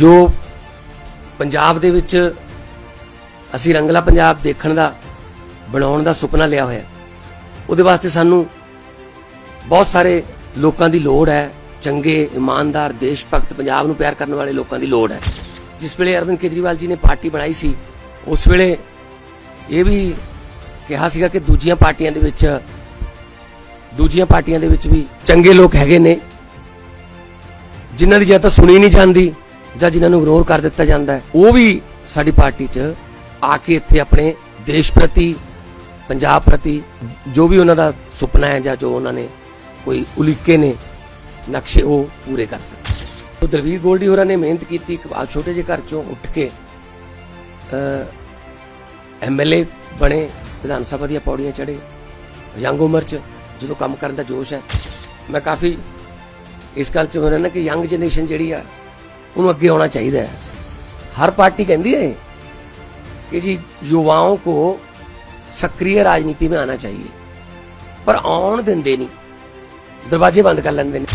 ਜੋ ਪੰਜਾਬ ਦੇ ਵਿੱਚ ਅਸੀਂ ਰੰਗਲਾ ਪੰਜਾਬ ਦੇਖਣ ਦਾ, ਬਣਾਉਣ ਦਾ ਸੁਪਨਾ ਲਿਆ ਹੋਇਆ ਉਹਦੇ ਵਾਸਤੇ ਸਾਨੂੰ ਬਹੁਤ ਸਾਰੇ ਲੋਕਾਂ ਦੀ ਲੋੜ ਹੈ, ਚੰਗੇ, ਇਮਾਨਦਾਰ ਦੇਸ਼ ਭਗਤ ਪੰਜਾਬ ਨੂੰ ਪਿਆਰ ਕਰਨ ਵਾਲੇ ਲੋਕਾਂ ਦੀ ਲੋੜ ਹੈ। ਜਿਸ ਵੇਲੇ ਅਰਵਿੰਦ ਕੇਜਰੀਵਾਲ ਜੀ ਨੇ ਪਾਰਟੀ ਬਣਾਈ ਸੀ, ਉਸ ਵੇਲੇ ਇਹ ਵੀ ਕਿਹਾ ਸੀਗਾ ਕਿ ਦੂਜੀਆਂ ਪਾਰਟੀਆਂ ਦੇ ਵਿੱਚ, ਦੂਜੀਆਂ ਪਾਰਟੀਆਂ ਦੇ ਵਿੱਚ ਵੀ ਚੰਗੇ ਲੋਕ ਹੈਗੇ ਨੇ, ਜਿਨ੍ਹਾਂ ਦੀ ਜਾਂ ਤਾਂ ਸੁਣੀ ਨਹੀਂ ਜਾਂਦੀ ਜਾਂ ਜਿਨ੍ਹਾਂ ਨੂੰ ਇਗਨੋਰ ਕਰ ਦਿੱਤਾ ਜਾਂਦਾ ਹੈ, ਉਹ ਵੀ ਸਾਡੀ ਪਾਰਟੀ 'ਚ ਆ ਕੇ ਇੱਥੇ ਆਪਣੇ ਦੇਸ਼ ਪ੍ਰਤੀ, ਪੰਜਾਬ ਪ੍ਰਤੀ ਜੋ ਵੀ ਉਹਨਾਂ ਦਾ ਸੁਪਨਾ ਹੈ ਜਾਂ ਜੋ ਉਹਨਾਂ ਨੇ ਕੋਈ ਉਲੀਕੇ ਨੇ, ਨਕਸ਼ੇ ਉਹ ਪੂਰੇ ਕਰ ਸਕਣ ਤੋ ਦਲਵੀਰ ਗੋਲਡੀ ਹੋਰਾਂ ਨੇ ਮਿਹਨਤ ਕੀਤੀ ਇੱਕ ਆ ਛੋਟੇ ਜਿਹੇ ਘਰ ਚੋਂ ਉੱਠ ਕੇ ਐਮਐਲਏ ਬਣੇ, ਵਿਧਾਨ ਸਭਾ ਦੀਆਂ ਪੌੜੀਆਂ ਚੜੇ ਯੰਗ ਉਮਰ 'ਚ ਜਦੋਂ ਕੰਮ ਕਰਨ ਦਾ ਜੋਸ਼ ਹੈ। ਮੈਂ ਕਾਫੀ ਇਸ ਗੱਲ 'ਚ ਮੈਂ ਨਾ ਕਿ ਯੰਗ ਜਨਰੇਸ਼ਨ ਜਿਹੜੀ ਆ ਉਹਨੂੰ ਅੱਗੇ ਆਉਣਾ ਚਾਹੀਦਾ ਹੈ। ਹਰ ਪਾਰਟੀ ਕਹਿੰਦੀ ਹੈ ਕਿ ਜੀ युवाओं ਕੋ सक्रिय ਰਾਜਨੀਤੀ में आना ਚਾਹੀਏ। ਪਰ ਆਉਣ ਦਿੰਦੇ ਨਹੀਂ। ਦਰਵਾਜ਼ੇ ਬੰਦ ਕਰ ਲੈਂਦੇ ਨੇ।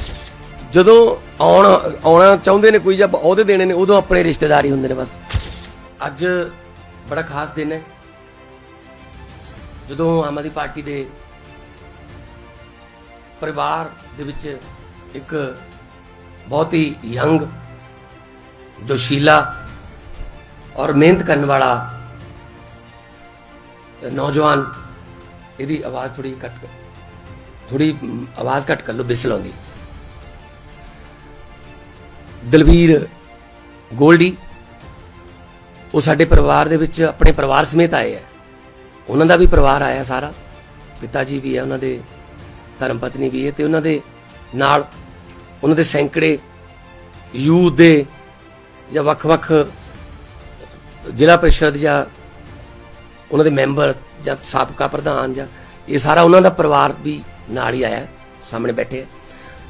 ਜਦੋਂ ਆਉਣ, ਆਉਣਾ ਚਾਹੁੰਦੇ ਨੇ ਕੋਈ ਜਬ ਉਹਦੇ ਦੇਣੇ ਨੇ, ਉਦੋਂ ਆਪਣੇ ਰਿਸ਼ਤੇਦਾਰ ਹੀ ਹੁੰਦੇ ਨੇ ਬਸ। ਅੱਜ ਬੜਾ ਖਾਸ ਦਿਨ ਹੈ। ਜਦੋਂ ਆਮ ਆਦਮੀ ਪਾਰਟੀ ਦੇ ਪਰਿਵਾਰ ਦੇ ਵਿੱਚ ਇੱਕ ਬਹੁਤ ਹੀ ਯੰਗ ਜੋਸ਼ੀਲਾ ਔਰ ਮਿਹਨਤ ਕਰਨ ਵਾਲਾ ਨੌਜਵਾਨ, ਇਹਦੀ ਆਵਾਜ਼ ਥੋੜੀ ਘੱਟ ਕਰ ਥੋੜੀ ਆਵਾਜ਼ ਘੱਟ ਕਰ ਲਓ, ਬਿਸਲ ਆਉਂਦੀ। ਦਲਵੀਰ ਗੋਲਡੀ, ਉਹ ਸਾਡੇ ਪਰਿਵਾਰ ਦੇ ਵਿੱਚ ਆਪਣੇ ਪਰਿਵਾਰ ਸਮੇਤ ਆਏ ਹੈ ਉਹਨਾਂ ਦਾ ਵੀ ਪਰਿਵਾਰ ਆਇਆ ਸਾਰਾ। ਪਿਤਾ ਜੀ ਵੀ ਹੈ ਉਹਨਾਂ ਦੇ ਧਰਮ ਪਤਨੀ ਵੀ ਹੈ ਤੇ ਉਹਨਾਂ ਦੇ ਨਾਲ ਉਹਨਾਂ ਦੇ ਸੈਂਕੜੇ ਯੂਥ ਦੇ ਜਾਂ ਵੱਖ-ਵੱਖ ਜ਼ਿਲ੍ਹਾ ਪ੍ਰੀਸ਼ਦ ਜਾਂ ਉਹਨਾਂ ਦੇ ਮੈਂਬਰ ਜਾਂ ਸਾਬਕਾ ਪ੍ਰਧਾਨ ਜਾਂ ਇਹ ਸਾਰਾ ਉਹਨਾਂ ਦਾ ਪਰਿਵਾਰ ਵੀ ਨਾਲ ਹੀ ਆਇਆ, ਸਾਹਮਣੇ ਬੈਠੇ ਹੈ।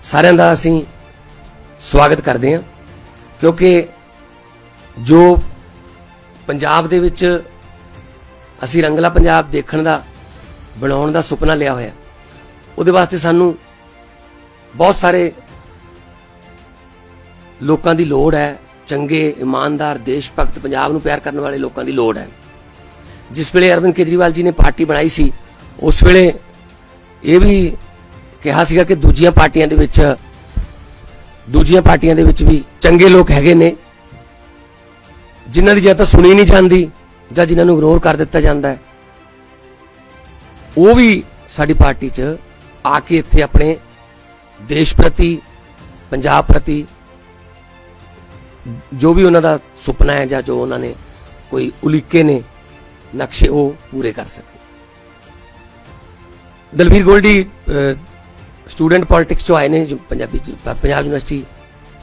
ਸਾਰਿਆਂ ਦਾ ਅਸੀਂ ਸਵਾਗਤ ਕਰਦੇ ਹਾਂ, ਕਿਉਂਕਿ ਜੋ ਪੰਜਾਬ ਦੇ ਵਿੱਚ ਅਸੀਂ ਰੰਗਲਾ ਪੰਜਾਬ ਦੇਖਣ ਦਾ, ਬਣਾਉਣ ਦਾ ਸੁਪਨਾ ਲਿਆ ਹੋਇਆ, ਉਹਦੇ ਵਾਸਤੇ ਸਾਨੂੰ ਬਹੁਤ ਸਾਰੇ ਲੋਕਾਂ ਦੀ ਲੋੜ ਹੈ ਚੰਗੇ, ਇਮਾਨਦਾਰ ਦੇਸ਼ ਭਗਤ ਪੰਜਾਬ ਨੂੰ ਪਿਆਰ ਕਰਨ ਵਾਲੇ ਲੋਕਾਂ ਦੀ ਲੋੜ ਹੈ। ਜਿਸ ਵੇਲੇ ਅਰਵਿੰਦ ਕੇਜਰੀਵਾਲ ਜੀ ਨੇ ਪਾਰਟੀ ਬਣਾਈ ਸੀ, ਉਸ ਵੇਲੇ ਇਹ ਵੀ ਕਿਹਾ ਸੀਗਾ ਕਿ ਦੂਜੀਆਂ ਪਾਰਟੀਆਂ ਦੇ ਵਿੱਚ, ਦੂਜੀਆਂ ਪਾਰਟੀਆਂ ਦੇ ਵਿੱਚ ਵੀ ਚੰਗੇ ਲੋਕ ਹੈਗੇ ਨੇ। ਜਿਨ੍ਹਾਂ ਦੀ ਜਾਂ ਤਾਂ ਸੁਣੀ ਨਹੀਂ ਜਾਂਦੀ, ਜਾਂ ਜਿਨ੍ਹਾਂ ਨੂੰ ਇਗਨੋਰ ਕਰ ਦਿੱਤਾ ਜਾਂਦਾ ਹੈ। ਉਹ ਵੀ ਸਾਡੀ ਪਾਰਟੀ 'ਚ ਆ ਕੇ ਇੱਥੇ ਆਪਣੇ ਦੇਸ਼ ਪ੍ਰਤੀ, ਪੰਜਾਬ ਪ੍ਰਤੀ ਜੋ ਵੀ ਉਹਨਾਂ ਦਾ ਸੁਪਨਾ ਹੈ ਜਾਂ ਜੋ ਉਹਨਾਂ ਨੇ ਕੋਈ ਉਲੀਕੇ ਨੇ, ਨਕਸ਼ੇ ਉਹ ਪੂਰੇ ਕਰ ਸਕਣ। ਦਲਵੀਰ ਗੋਲਡੀ ਸਟੂਡੈਂਟ ਪੋਲਿਟਿਕਸ ਚੋਂ ਆਏ ਨੇ, ਜੋ ਪੰਜਾਬੀ ਪੰਜਾਬ ਯੂਨੀਵਰਸਿਟੀ,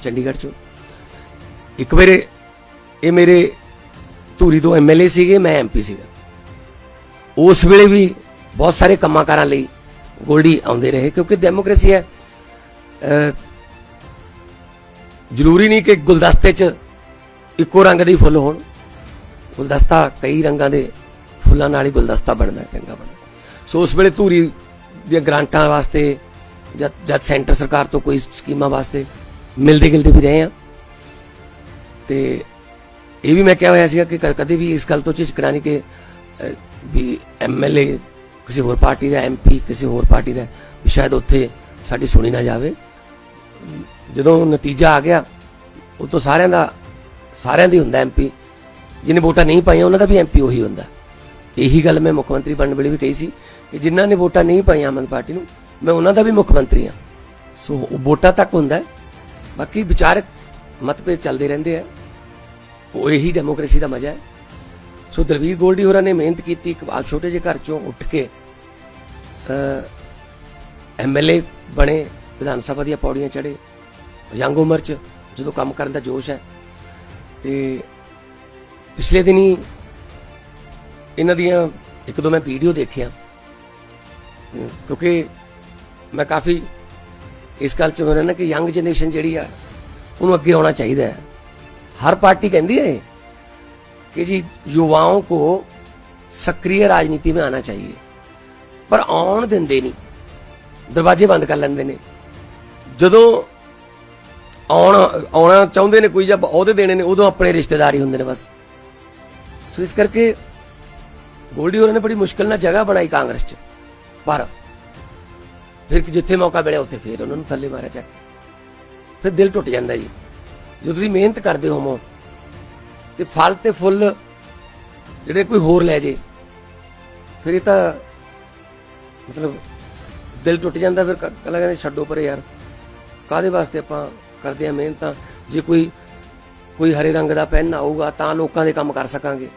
ਚੰਡੀਗੜ੍ਹ ਚੋਂ। ਇੱਕ ਵਾਰੇ ਇਹ ਮੇਰੇ ਧੂਰੀ ਤੋਂ ਐਮਐਲਏ ਸੀਗੇ, ਮੈਂ ਐਮਪੀ ਸੀਗਾ। ਉਸ ਵੇਲੇ ਵੀ ਬਹੁਤ ਸਾਰੇ ਕੰਮਾਂ ਕਾਰਾਂ ਲਈ ਗੋਲਡੀ ਆਉਂਦੇ ਰਹੇ, ਕਿਉਂਕਿ ਡੈਮੋਕ੍ਰੇਸੀ ਹੈ ਜ਼ਰੂਰੀ ਨਹੀਂ ਕਿ ਗੁਲਦਸਤੇ 'ਚ ਇੱਕੋ ਰੰਗ ਦੇ ਫੁੱਲ ਹੋਣ। ਗੁਲਦਸਤਾ ਕਈ ਰੰਗਾਂ ਦੇ ਫੁੱਲਾਂ ਨਾਲ ਹੀ ਗੁਲਦਸਤਾ ਬਣਦਾ ਚੰਗਾ ਬਣਦਾ। ਸੋ ਉਸ ਵੇਲੇ ਧੂਰੀ ਦੀਆਂ ਗ੍ਰਾਂਟਾਂ ਵਾਸਤੇ ਜਦ ਜਦ ਸੈਂਟਰ ਸਰਕਾਰ ਤੋਂ ਕੋਈ ਸਕੀਮਾਂ ਵਾਸਤੇ ਮਿਲਦੇ ਗਿਲਦੇ ਵੀ ਰਹੇ ਆ। ਤੇ ਇਹ ਵੀ ਮੈਂ ਕਿਹਾ ਹੋਇਆ ਸੀਗਾ ਕਿ ਕਦੇ ਵੀ ਇਸ ਗੱਲ ਤੋਂ ਝਿਜਕਣਾ ਨਹੀਂ ਕਿ ਅਹ, ਵੀ ਐਮਐਲਏ ਕਿਸੇ ਹੋਰ ਪਾਰਟੀ ਦਾ ਐਮਪੀ ਕਿਸੇ ਹੋਰ ਪਾਰਟੀ ਦਾ ਵੀ ਸ਼ਾਇਦ ਉੱਥੇ ਸਾਡੀ ਸੁਣੀ ਨਾ ਜਾਵੇ। ਜਦੋਂ ਨਤੀਜਾ ਆ ਗਿਆ, ਉਹ ਤੋਂ ਸਾਰਿਆਂ ਦਾ, ਸਾਰਿਆਂ ਦੀ ਹੁੰਦਾ ਐਮਪੀ ਜਿਹਨੇ ਵੋਟਾਂ ਨਹੀਂ ਪਾਈਆਂ, ਉਹਨਾਂ ਦਾ ਵੀ ਐਮਪੀ ਉਹੀ ਹੁੰਦਾ। ਇਹੀ ਗੱਲ ਮੈਂ ਮੁੱਖ ਮੰਤਰੀ ਬਣਨ ਵੇਲੇ ਵੀ ਕਹੀ ਸੀ ਕਿ ਜਿਨ੍ਹਾਂ ਨੇ ਵੋਟਾਂ ਨਹੀਂ ਪਾਈਆਂ ਆਮ ਆਦਮੀ ਪਾਰਟੀ ਨੂੰ, ਮੈਂ ਉਹਨਾਂ ਦਾ ਵੀ ਮੁੱਖ ਮੰਤਰੀ ਹਾਂ। ਸੋ ਉਹ ਵੋਟਾਂ ਤੱਕ ਹੁੰਦਾ ਹੈ। ਬਾਕੀ ਵਿਚਾਰਕ ਮਤਭੇਦ ਚੱਲਦੇ ਰਹਿੰਦੇ ਆ। ਉਹ ਇਹੀ ਡੈਮੋਕ੍ਰੇਸੀ ਦਾ ਮਜ਼ਾ ਹੈ। ਸੋ ਦਲਵੀਰ ਗੋਲਡੀ ਹੋਰਾਂ ਨੇ ਮਿਹਨਤ ਕੀਤੀ ਇੱਕ ਆ ਛੋਟੇ ਜਿਹੇ ਘਰ ਚੋਂ ਉੱਠ ਕੇ ਐਮਐਲਏ ਬਣੇ, ਵਿਧਾਨ ਸਭਾ ਦੀਆਂ ਪੌੜੀਆਂ ਚੜੇ ਯੰਗ ਉਮਰ 'ਚ ਜਦੋਂ ਕੰਮ ਕਰਨ ਦਾ ਜੋਸ਼ ਹੈ ਤੇ ਪਿਛਲੇ ਦਿਨੀ ਇਹਨਾਂ ਦੀਆਂ ਇੱਕ ਦੋ ਮੈਂ ਵੀਡੀਓ ਦੇਖਿਆ ਅਮ, ਕਿਉਂਕਿ ਮੈਂ ਕਾਫੀ ਇਸ ਗੱਲ 'ਚ ਮੈਂ ਨਾ ਕਿ ਯੰਗ ਜਨਰੇਸ਼ਨ ਜਿਹੜੀ ਆ ਉਹਨੂੰ ਅੱਗੇ ਆਉਣਾ ਚਾਹੀਦਾ ਹੈ हर पार्टी कहती है कि जी युवाओं को सक्रिय राजनीति में आना चाहिए ਪਰ ਆਉਣ ਦਿੰਦੇ ਨਹੀਂ ਦਰਵਾਜ਼ੇ ਬੰਦ ਕਰ ਲੈਂਦੇ ਨੇ ਜਦੋਂ ਆਉਣ, ਆਉਣਾ ਚਾਹੁੰਦੇ ਨੇ ਕੋਈ ਜਾਂ ਉਹਦੇ ਦੇਣੇ ਨੇ, ਉਦੋਂ ਆਪਣੇ ਰਿਸ਼ਤੇਦਾਰ ਹੀ ਹੁੰਦੇ ਨੇ ਬਸ। ਸੋ ਇਸ ਕਰਕੇ ਗੋਲਡੀ ਹੋਰਾਂ ਨੇ ਬੜੀ ਮੁਸ਼ਕਲ ਨਾਲ ਜਗ੍ਹਾ ਬਣਾਈ ਕਾਂਗਰਸ 'ਚ ਪਰ ਫਿਰ ਜਿੱਥੇ ਮੌਕਾ ਮਿਲਿਆ, ਉੱਥੇ ਫਿਰ ਉਹਨਾਂ ਨੂੰ ਥੱਲੇ ਮਾਰਿਆ ਚੱਕ ਫਿਰ ਦਿਲ ਟੁੱਟ ਜਾਂਦਾ ਜੀ। ਜਦੋਂ ਤੁਸੀਂ ਮਿਹਨਤ ਕਰਦੇ ਹੋਵੋ ਤੇ ਫਲ ਤੇ ਫੁੱਲ ਜਿਹੜੇ ਕੋਈ ਹੋਰ ਲੈ ਜੇ, ਫਿਰ ਇਹ ਤਾਂ ਮਤਲਬ ਦਿਲ ਟੁੱਟ ਜਾਂਦਾ, ਫਿਰ ਕਹਿੰਦਾ ਕਹਿੰਦੇ ਛੱਡੋ ਪਰੇ ਯਾਰ। ਕਾਦੇ ਵਾਸਤੇ ਆਪਾਂ ਕਰਦੇ ਆ ਮਿਹਨਤਾਂ, ਜੇ ਕੋਈ ਕੋਈ ਹਰੇ ਰੰਗ ਦਾ ਪੈਨ ਆਊਗਾ, ਤਾਂ ਲੋਕਾਂ ਦੇ ਕੰਮ ਕਰ ਸਕਾਂਗੇ।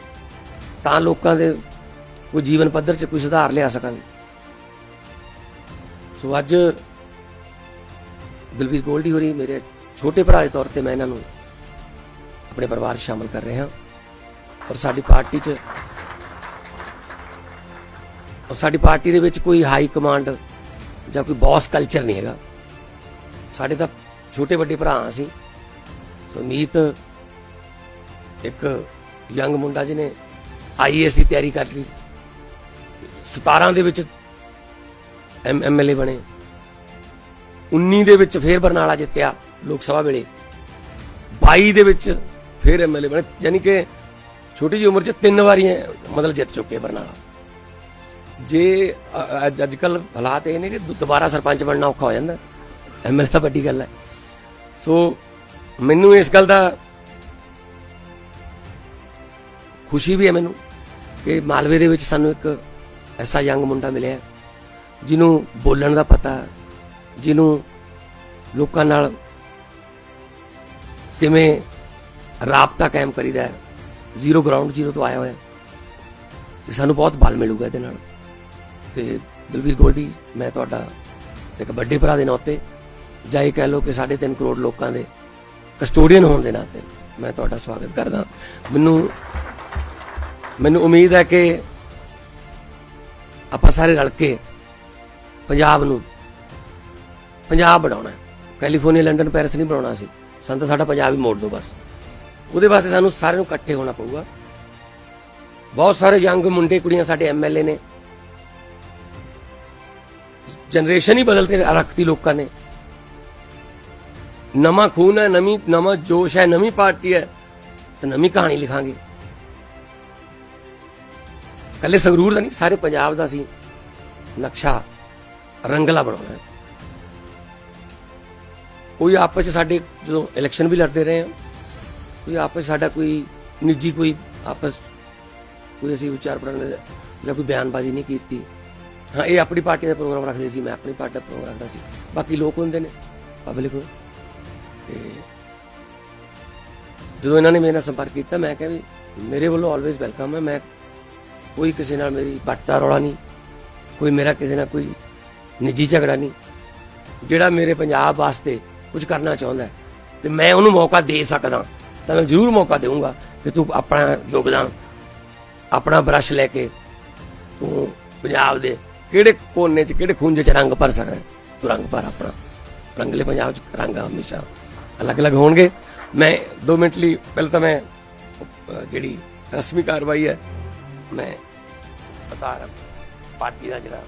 ਤਾਂ ਲੋਕਾਂ ਦੇ ਕੋਈ ਜੀਵਨ ਪੱਧਰ 'ਚ ਕੋਈ ਸੁਧਾਰ ਲਿਆ ਸਕਾਂਗੇ। ਸੋ ਅੱਜ ਦਲਵੀਰ ਗੋਲਡੀ ਹੋਰੀ ਮੇਰੇ ਛੋਟੇ ਭਰਾ ਦੇ ਤੌਰ ਤੇ ਮੈਂ ਇਹਨਾਂ ਨੂੰ ਆਪਣੇ ਪਰਿਵਾਰ 'ਚ ਸ਼ਾਮਲ ਕਰ ਰਿਹਾ ਔਰ ਸਾਡੀ ਪਾਰਟੀ 'ਚ, ਔਰ ਸਾਡੀ ਪਾਰਟੀ ਦੇ ਵਿੱਚ ਕੋਈ ਹਾਈ ਕਮਾਂਡ ਜਾਂ ਕੋਈ ਬੌਸ ਕਲਚਰ ਨਹੀਂ ਹੈਗਾ। ਸਾਡੇ ਤਾਂ ਛੋਟੇ ਵੱਡੇ ਭਰਾ ਅਸੀਂ ਸੋ ਇੱਕ ਯੰਗ ਮੁੰਡਾ ਜਿਹਨੇ ਆਈਏਐਸ ਦੀ ਤਿਆਰੀ ਕਰ ਲਈ। 17 ਦੇ ਵਿੱਚ ਐਮ ਐਮਐਲਏ ਬਣੇ। 19 ਦੇ ਵਿੱਚ ਫੇਰ ਬਰਨਾਲਾ ਜਿੱਤਿਆ ਲੋਕ ਸਭਾ ਵੇਲੇ। 22 ਦੇ ਵਿੱਚ ਫੇਰ ਐਮਐਲਏ ਬਣੇ। ਯਾਨੀ ਕਿ ਛੋਟੀ ਜਿਹੀ ਉਮਰ 'ਚ ਤਿੰਨ ਵਾਰੀ ਮਤਲਬ ਜਿੱਤ ਚੁੱਕੇ ਬਰਨਾਲਾ। ਜੇ ਅੱਜ ਕੱਲ ਹਾਲਾਤ ਇਹ ਨੇ ਕਿ ਦੁਬਾਰਾ ਸਰਪੰਚ ਬਣਨਾ ਔਖਾ ਹੋ ਜਾਂਦਾ। ਐਮਐਲਏ ਤਾਂ ਵੱਡੀ ਗੱਲ ਹੈ। ਸੋ ਮੈਨੂੰ ਇਸ ਗੱਲ ਦਾ ਖੁਸ਼ੀ ਵੀ ਹੈ ਮੈਨੂੰ ਕਿ ਮਾਲਵੇ ਦੇ ਵਿੱਚ ਸਾਨੂੰ ਇੱਕ ਐਸਾ ਯੰਗ ਮੁੰਡਾ ਮਿਲਿਆ ਜਿਹਨੂੰ ਬੋਲਣ ਦਾ ਪਤਾ ਜਿਹਨੂੰ ਲੋਕਾਂ ਨਾਲ ਕਿਵੇਂ ਰਾਬਤਾ ਕਾਇਮ ਕਰੀਦਾ ਜ਼ੀਰੋ ਗਰਾਊਂਡ, ਜ਼ੀਰੋ ਤੋਂ ਆਇਆ ਹੋਇਆ ਤੇ ਸਾਨੂੰ ਬਹੁਤ ਬਲ ਮਿਲੂਗਾ ਇਹਦੇ ਨਾਲ। ਤੇ ਦਲਵੀਰ ਗੋਲਡੀ, ਮੈਂ ਤੁਹਾਡਾ ਇੱਕ ਵੱਡੇ ਭਰਾ ਦੇ ਨਾਤੇ ਜਾਂ ਇਹ ਕਹਿ ਲਓ ਕਿ 3.5 ਕਰੋੜ ਲੋਕਾਂ ਦੇ ਕਸਟੋਡੀਅਨ ਹੋਣ ਦੇ ਨਾਤੇ ਮੈਂ ਤੁਹਾਡਾ ਸਵਾਗਤ ਕਰਦਾ। ਮੈਨੂੰ ਮੈਨੂੰ ਉਮੀਦ ਹੈ ਕਿ ਆਪਾਂ ਸਾਰੇ ਰਲ ਕੇ ਪੰਜਾਬ ਨੂੰ, ਪੰਜਾਬ ਬਣਾਉਣਾ ਹੈ। ਕੈਲੀਫੋਰਨੀਆ, ਲੰਡਨ, ਪੈਰਿਸ ਨਹੀਂ ਬਣਾਉਣਾ ਸੀ। ਸਾਨੂੰ ਤਾਂ ਸਾਡਾ ਪੰਜਾਬ ਹੀ ਮੋੜ ਦਿਓ ਬਸ। ਉਹਦੇ ਵਾਸਤੇ ਸਾਨੂੰ ਸਾਰਿਆਂ ਨੂੰ ਇਕੱਠੇ ਹੋਣਾ ਪਊਗਾ। ਬਹੁਤ ਸਾਰੇ ਯੰਗ ਮੁੰਡੇ, ਕੁੜੀਆਂ ਸਾਡੇ ਐਮਐਲਏ ਨੇ। ਜਨਰੇਸ਼ਨ ਹੀ ਬਦਲ ਕੇ ਰੱਖਤੀ ਲੋਕਾਂ ਨੇ। ਨਵਾਂ ਖੂਨ ਹੈ, ਨਵੀਂ, ਨਵਾਂ ਜੋਸ਼ ਹੈ, ਨਵੀਂ ਪਾਰਟੀ ਹੈ, ਤੇ ਨਵੀਂ ਕਹਾਣੀ ਲਿਖਾਂਗੇ। ਕੱਲੇ ਸੰਗਰੂਰ ਦਾ ਨਹੀਂ, ਸਾਰੇ ਪੰਜਾਬ ਦਾ ਸੀ ਨਕਸ਼ਾ, ਰੰਗਲਾ ਬਣਾਉਣਾ ਕੋਈ ਆਪਸ ਚ ਸਾਡੇ ਜਦੋਂ ਇਲੈਕਸ਼ਨ ਵੀ ਲੜਦੇ ਰਹੇ ਆ ਕੋਈ ਆਪਸ 'ਚ ਸਾਡਾ ਕੋਈ ਨਿੱਜੀ ਕੋਈ ਆਪਸ, ਕੋਈ ਅਸੀਂ ਵਿਚਾਰ ਪ੍ਰਣ ਜਾਂ ਕੋਈ ਬਿਆਨਬਾਜ਼ੀ ਨਹੀਂ ਕੀਤੀ। ਹਾਂ, ਇਹ ਆਪਣੀ ਪਾਰਟੀ ਦਾ ਪ੍ਰੋਗਰਾਮ ਰੱਖਦੇ ਸੀ, ਮੈਂ ਆਪਣੀ ਪਾਰਟੀ ਦਾ ਪ੍ਰੋਗਰਾਮ ਰੱਖਦਾ ਸੀ। ਬਾਕੀ ਲੋਕ ਹੁੰਦੇ ਨੇ, ਪਬਲਿਕ ਤੇ ਜਦੋਂ ਇਹਨਾਂ ਨੇ ਮੇਰੇ ਨਾਲ ਸੰਪਰਕ ਕੀਤਾ, ਮੈਂ ਕਿਹਾ ਵੀ ਮੇਰੇ ਵੱਲੋਂ ਆਲਵੇਜ਼ ਵੈਲਕਮ ਹੈ। ਮੈਂ ਕੋਈ ਕਿਸੇ ਨਾਲ ਮੇਰੀ ਬੱਟ ਰੌਲਾ ਨਹੀਂ, ਕੋਈ ਮੇਰਾ ਕਿਸੇ ਨਾਲ ਕੋਈ ਨਿੱਜੀ ਝਗੜਾ ਨਹੀਂ। ਜਿਹੜਾ ਮੇਰੇ ਪੰਜਾਬ ਵਾਸਤੇ ਕੁਝ ਕਰਨਾ ਚਾਹੁੰਦਾ ਹੈ, ਤੇ ਮੈਂ ਉਹਨੂੰ ਮੌਕਾ ਦੇ ਸਕਦਾ, ਤਾਂ ਮੈਂ ਜ਼ਰੂਰ ਮੌਕਾ ਦੇਵਾਂਗਾ ਕਿ ਤੂੰ ਆਪਣਾ ਯੋਗਦਾਨ, ਆਪਣਾ ਬ੍ਰਸ਼ ਲੈ ਕੇ ਤੂੰ ਪੰਜਾਬ ਦੇ ਕਿਹੜੇ ਕੋਨੇ 'ਚ, ਕਿਹੜੇ ਖੂੰਜੇ 'ਚ ਰੰਗ ਭਰ ਸਕਦਾ ਤੂੰ ਰੰਗ ਭਰ ਆਪਣਾ। ਰੰਗਲੇ ਪੰਜਾਬ 'ਚ ਰੰਗ ਹਮੇਸ਼ਾ। ਅਲੱਗ-ਅਲੱਗ ਹੋਣਗੇ। ਮੈਂ 2 ਮਿੰਟ ਲਈ ਪਹਿਲਾਂ ਤਾਂ ਮੈਂ ਜਿਹੜੀ ਰਸਮੀ ਕਾਰਵਾਈ ਹੈ, ਮੈਂ ਬਤਾ ਰਹਾ ਪਾਰਟੀ ਦਾ ਜਿਹੜਾ